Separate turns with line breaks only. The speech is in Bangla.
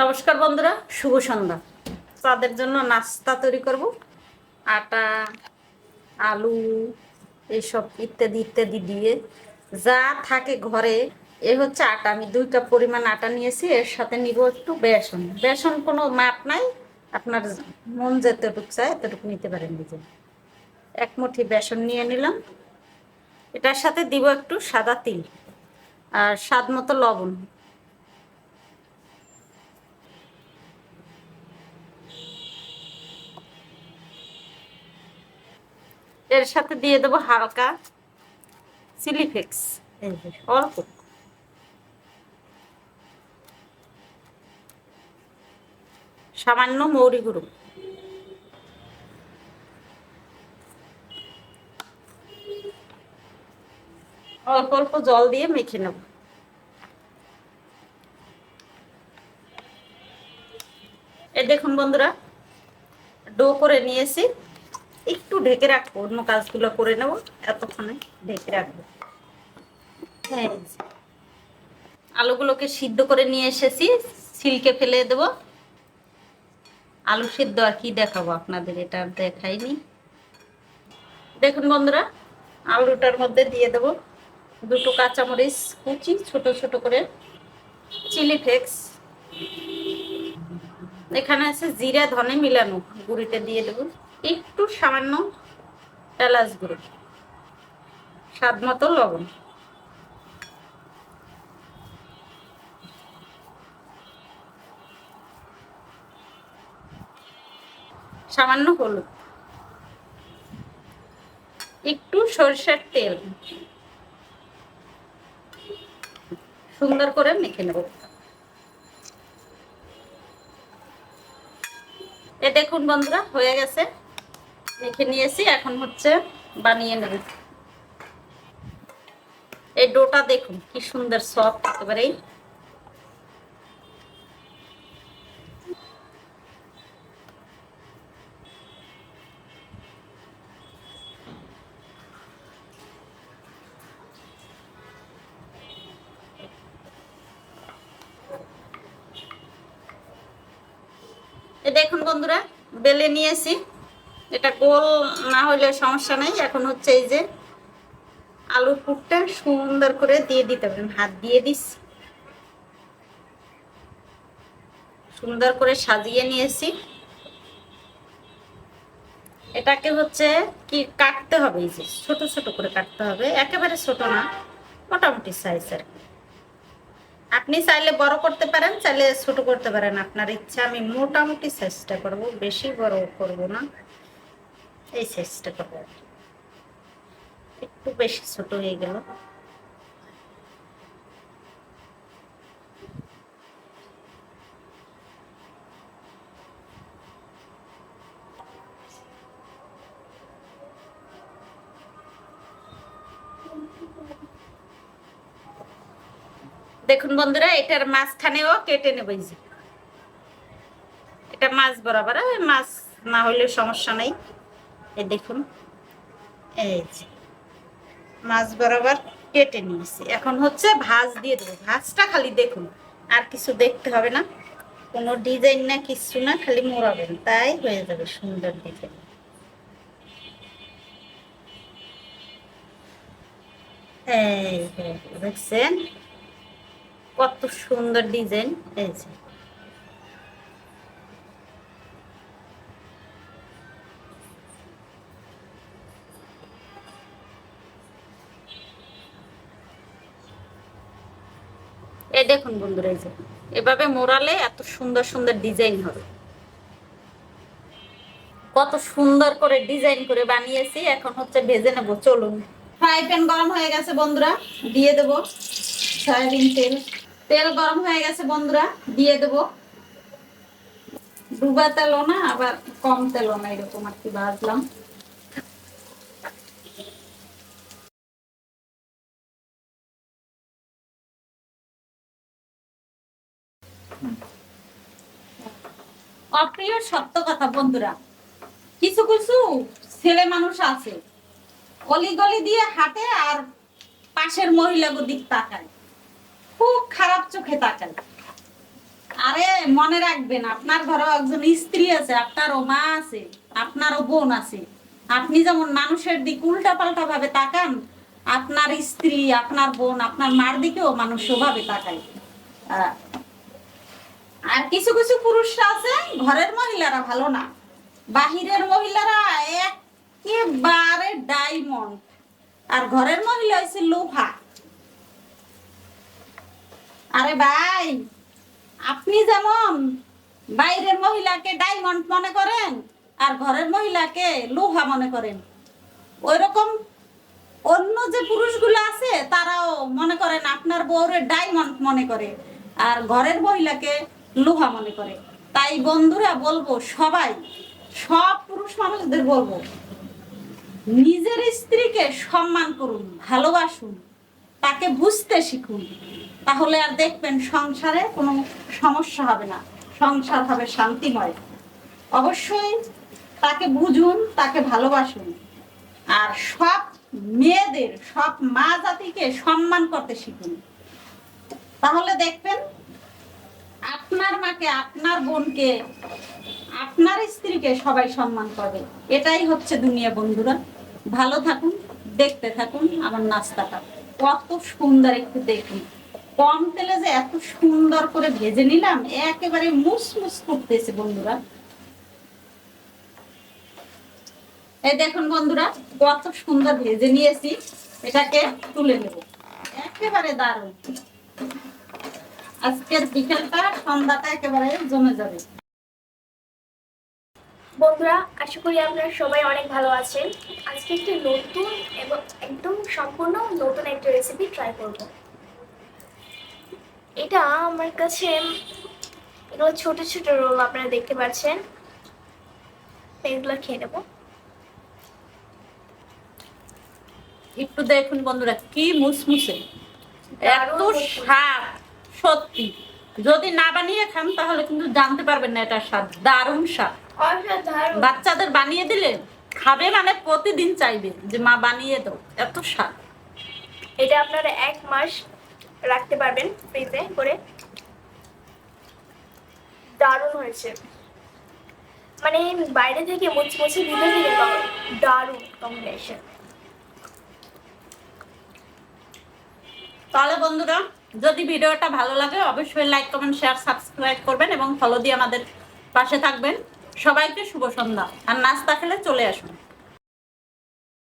নমস্কার বন্ধুরা, শুভ সন্ধ্যা। তাদের জন্য নাস্তা তৈরি করব। আটা, আলু এইসব ইত্যাদি ইত্যাদি দিয়ে যা থাকে ঘরে, এ হচ্ছে আটা। আমি দুই কাপ পরিমাণ আটা নিয়েছি, এর সাথে নিব একটু বেসন। বেসন কোনো মাপ নাই, আপনার মন যেতটুকু চায় এতটুকু নিতে পারেন নিজে। এক মুঠি বেসন নিয়ে নিলাম। এটার সাথে দিব একটু সাদা তিল আর স্বাদ মতো লবণ। এর সাথে দিয়ে দেবো হালকা চিলি ফ্লেক্স। অল্প। সামান্য মৌরি গুঁড়ো। অল্প অল্প জল দিয়ে মেখে নেব। এ দেখুন বন্ধুরা ডো করে নিয়েছি। একটু ঢেকে রাখব, অন্য কাজগুলো করে নেব, এতক্ষণে ঢেকে রাখব। হ্যাঁ আলুগুলোকে সিদ্ধ করে নিয়ে এসেছি, সিলকে ফেলে দেব। আলু সিদ্ধ আর কি দেখাবো আপনাদের, এটা দেখাইনি। দেখুন বন্ধুরা, আলুটার মধ্যে দিয়ে দেব দুটো কাঁচামরিচ কুচি, ছোট ছোট করে চিলি ফ্লেক্স। এখানে আছে জিরা, ধনে মিলানো গুঁড়িটা দিয়ে দেবো। একটু সামান্য এলাচ গুঁড়ো, স্বাদ মতো লবণ। সামান্য হলুদ। একটু সরষের তেল। সুন্দর করে মেখে নেব। এ দেখুন বন্ধুরা, হয়ে গেছে। মেখে নিয়েছি, এখন হচ্ছে বানিয়ে নেব। এই ডোটা দেখুন, কি সুন্দর সফট একেবারেই দেখুন বন্ধুরা, বেলে নিয়েছি। এটা গোল না হলে সমস্যা নেই। এখন হচ্ছে এই যে আলুর পুরটা সুন্দর করে দিয়ে দিতে পারেন হাত দিয়ে দিস সুন্দর করে সাজিয়ে নিয়েছি। এটাকে হচ্ছে কি কাটতে হবে এই যে, ছোট ছোট করে কাটতে হবে। একেবারে ছোট না, মোটামুটি সাইজ আর কি। আপনি চাইলে বড় করতে পারেন, চাইলে ছোট করতে পারেন। আপনার ইচ্ছা, আমি মোটামুটি সাইজটা করব, বেশি বড় করব না। এই সাইজটা করব একটু বেশি ছোট হয়ে গেল। দেখুন বন্ধুরা, এটার মাঝখানেও কেটে নেব এটা মাছ বরাবর, মাছ না হলে সমস্যা নেই। দেখুন, এই যে মাছ বরাবর কেটে নিয়েছি। এখন হচ্ছে ভাজ দিয়ে দেবো। ভাজটা খালি দেখুন, আর কিছু দেখতে হবে না। কোনো ডিজাইন না কিছু না, খালি মোড়াবেন। তাই হয়ে যাবে সুন্দর ডিজাইন এই দেখছেন, কত সুন্দর ডিজাইন। এই যে এই দেখুন বন্ধুরা, এই যে। এভাবে মোড়ালে এত সুন্দর সুন্দর ডিজাইন হবে। কত সুন্দর করে ডিজাইন করে বানিয়েছি, এখন হচ্ছে ভেজে নেব, চলুন। ফ্রাই প্যান গরম হয়ে গেছে বন্ধুরা, দিয়ে দেব সয়াবিন তেল। তেল গরম হয়ে গেছে বন্ধুরা, দিয়ে দেব। ডুবা তেলও না, আবার কম তেলও না, এরকম আর কি ভাজলাম। অপ্রিয় সত্য কথা, বন্ধুরা। কিছু কিছু ছেলে মানুষ আছে অলি গলি দিয়ে আর পাশের দিক তাকায়। খুব খারাপ চোখে তাকায়। আরে, মনে রাখবেন, আপনার ঘরে একজন স্ত্রী আছে আপনারও মা আছে, আপনারও বোন আছে। আপনি যেমন মানুষের দিক উল্টা পাল্টা ভাবে তাকান, আপনার স্ত্রী, আপনার বোন, আপনার মার দিকেও মানুষ ওভাবে তাকায়। আর কিছু কিছু পুরুষরা আছে, ঘরের মহিলারা ভালো না। বাহিরের মহিলারা একেবারে ডায়মন্ড আর ঘরের মহিলা হয়েছে লোহা। আরে ভাই, আপনি যেমন বাইরের মহিলাকে ডায়মন্ড মনে করেন, আর ঘরের মহিলাকে লোহা মনে করেন ওই রকম অন্য যে পুরুষগুলো আছে, তারাও মনে করেন আপনার বউরে ডায়মন্ড মনে করে। আর ঘরের মহিলাকে লোহা মনে করে। তাই বন্ধুরা বলব সবাই, সব পুরুষ মানুষদের বলব, নিজের স্ত্রীকে সম্মান করুন, ভালোবাসুন, তাকে বুঝতে শিখুন। তাহলে আর দেখবেন সংসারে কোনো সমস্যা হবে না, সংসার হবে শান্তিময়। অবশ্যই তাকে বুঝুন, তাকে ভালোবাসুন। আর সব মেয়েদের, সব মা জাতিকে সম্মান করতে শিখুন। তাহলে দেখবেন আপনার মাকে, আপনার বোনকে, আপনার স্ত্রীকে সবাই সম্মান করবে। এটাই হচ্ছে দুনিয়া বন্ধুরা। ভালো থাকুন, দেখতে থাকুন আমার নাস্তাটা কত সুন্দর একটু দেখুন। কম তেলে যে এত সুন্দর করে ভেজে নিলাম, একেবারে মুসমুস করতেছে বন্ধুরা। এই দেখুন বন্ধুরা, কত সুন্দর ভেজে নিয়েছি। এটাকে তুলে নেব। একেবারে দারুণ। আজকের বিকেলটা সন্ধ্যাটা একেবারে জমে যাবে।
বন্ধুরা আশা করি আপনারা সবাই অনেক ভালো আছেন। আজকে একটি নতুন এবং একদম সম্পূর্ণ নতুন একটা রেসিপি ট্রাই করব। এটা আমার কাছে এগুলো ছোট ছোট রোল আপনারা দেখতে পাচ্ছেন। এগুলো খেয়ে নেব।
একটু দেখুন বন্ধুরা কি মুসমুসে। এত। স্বাদ। সত্যি। যদি না বানিয়ে খান তাহলে কিন্তু জানতে পারবেন না এটা স্বাদ। দারুণ স্বাদ। বাচ্চাদের বানিয়ে দিলে খাবে মানে প্রতিদিন চাইবে যে মা বানিয়ে দাও। এত স্বাদ।
এটা আপনারা এক মাস রাখতে পারবেন ফ্রিজে করে। দারুণ হয়েছে। মানে বাইরে থেকে মুচমুচে ভিতর থেকে দারুণ কম্বিনেশন
তাহলে বন্ধুরা যদি ভিডিওটা ভালো লাগে, অবশ্যই লাইক কমেন্ট শেয়ার সাবস্ক্রাইব করবেন এবং ফলো দিয়ে আমাদের পাশে থাকবেন। সবাইকে শুভ সন্ধ্যা। আর নাস্তা খেলে চলে আসুন।